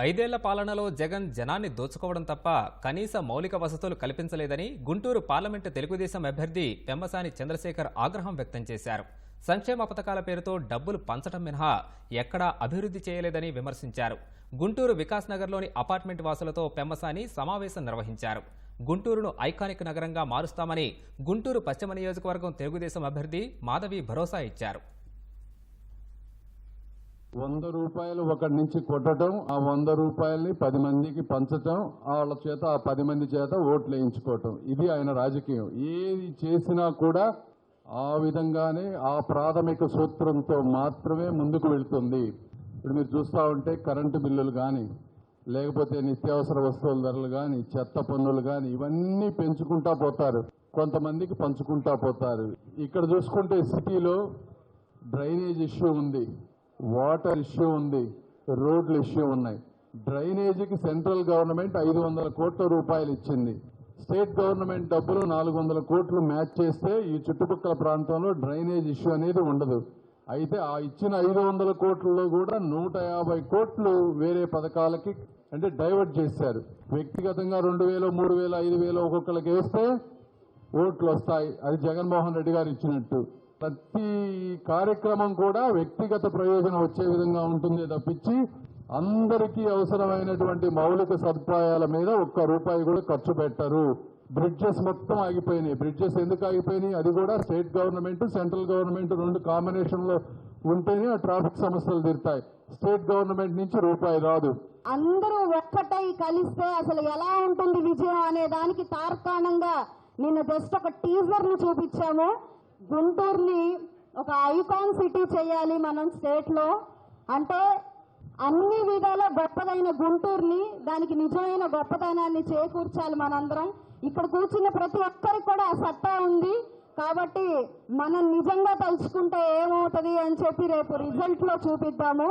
ఐదేళ్ళ పాలనలో జగన్ జనాన్ని దోచుకోవడం తప్ప కనీస మౌలిక వసతులు కల్పించలేదని గుంటూరు పార్లమెంటు తెలుగుదేశం అభ్యర్థి పెమ్మసాని చంద్రశేఖర్ ఆగ్రహం వ్యక్తం చేశారు. సంక్షేమ పథకాల పేరుతో డబ్బులు పంచడం మినహా ఎక్కడా అభివృద్ధి చేయలేదని విమర్శించారు. గుంటూరు వికాస్ నగర్లోని అపార్ట్మెంట్ వాసులతో పెమ్మసాని సమావేశం నిర్వహించారు. గుంటూరును ఐకానిక్ నగరంగా మారుస్తామని గుంటూరు పశ్చిమ నియోజకవర్గం తెలుగుదేశం అభ్యర్థి మాధవి భరోసా ఇచ్చారు. వంద రూపాయలు ఒకటి నుంచి కొట్టడం ఆ వంద రూపాయల్ని పది మందికి పంచటం వాళ్ళ చేత ఆ పది మంది చేత ఓట్లు వేయించుకోవటం. ఇది ఆయన రాజకీయం. ఏది చేసినా కూడా ఆ విధంగానే ఆ ప్రాథమిక సూత్రంతో మాత్రమే ముందుకు వెళ్తుంది. ఇప్పుడు మీరు చూస్తూ ఉంటే కరెంటు బిల్లులు కానీ లేకపోతే నిత్యావసర వస్తువుల ధరలు కానీ చెత్త పన్నులు కానీ ఇవన్నీ పెంచుకుంటా పోతారు. కొంతమందికి పంచుకుంటా పోతారు. ఇక్కడ చూసుకుంటే సిటీలో డ్రైనేజ్ ఇష్యూ ఉంది. వాటర్ ఇష్యూ ఉంది రోడ్ల ఇష్యూ ఉన్నాయి. డ్రైనేజీకి సెంట్రల్ గవర్నమెంట్ ఐదు వందల కోట్ల రూపాయలు ఇచ్చింది. స్టేట్ గవర్నమెంట్ డబ్బులు నాలుగు వందల కోట్లు మ్యాచ్ చేస్తే ఈ చుట్టుపక్కల ప్రాంతంలో డ్రైనేజ్ ఇష్యూ అనేది ఉండదు. అయితే ఆ ఇచ్చిన ఐదు వందల కోట్లలో కూడా నూట యాభై కోట్లు వేరే పథకాలకి అంటే డైవర్ట్ చేశారు. వ్యక్తిగతంగా రెండు వేలు మూడు వేలు ఐదు వేలు ఒక్కొక్కరికి వేస్తే ఓట్లు వస్తాయి. అది జగన్మోహన్ రెడ్డి గారు ఇచ్చినట్టు. ప్రతి కార్యక్రమం కూడా వ్యక్తిగత ప్రయోజనం వచ్చే విధంగా ఉంటుంది తప్పించి అందరికీ అవసరమైనటువంటి మౌలిక సదుపాయాల మీద ఒక్క రూపాయి కూడా ఖర్చు పెట్టరు. బ్రిడ్జెస్ మొత్తం ఆగిపోయినాయి. బ్రిడ్జెస్ ఎందుకు ఆగిపోయినాయి? అది కూడా స్టేట్ గవర్నమెంట్ సెంట్రల్ గవర్నమెంట్ రెండు కాంబినేషన్లో ఉంటేనే ఆ ట్రాఫిక్ సమస్యలు తీరుతాయి. స్టేట్ గవర్నమెంట్ నుంచి రూపాయి రాదు. అందరూ ఒక్కటై కలిస్తే అసలు ఎలా ఉంటుంది విజయం అనే దానికి తార్కాణంగా నిన్న జస్ట్ ఒక టీజర్ను చూపించాము. గుంటూరుని ఒక ఐకాన్ సిటీ చేయాలి మనం స్టేట్లో. అంటే అన్ని విధాల గొప్పదైన గుంటూరుని దానికి నిజమైన గొప్పతనాన్ని చేకూర్చాలి మనందరం. ఇక్కడ కూర్చున్న ప్రతి ఒక్కరికి కూడా సత్తా ఉంది. కాబట్టి మనం నిజంగా తలుచుకుంటే ఏమవుతుంది అని చెప్పి రేపు రిజల్ట్లో చూపిద్దాము.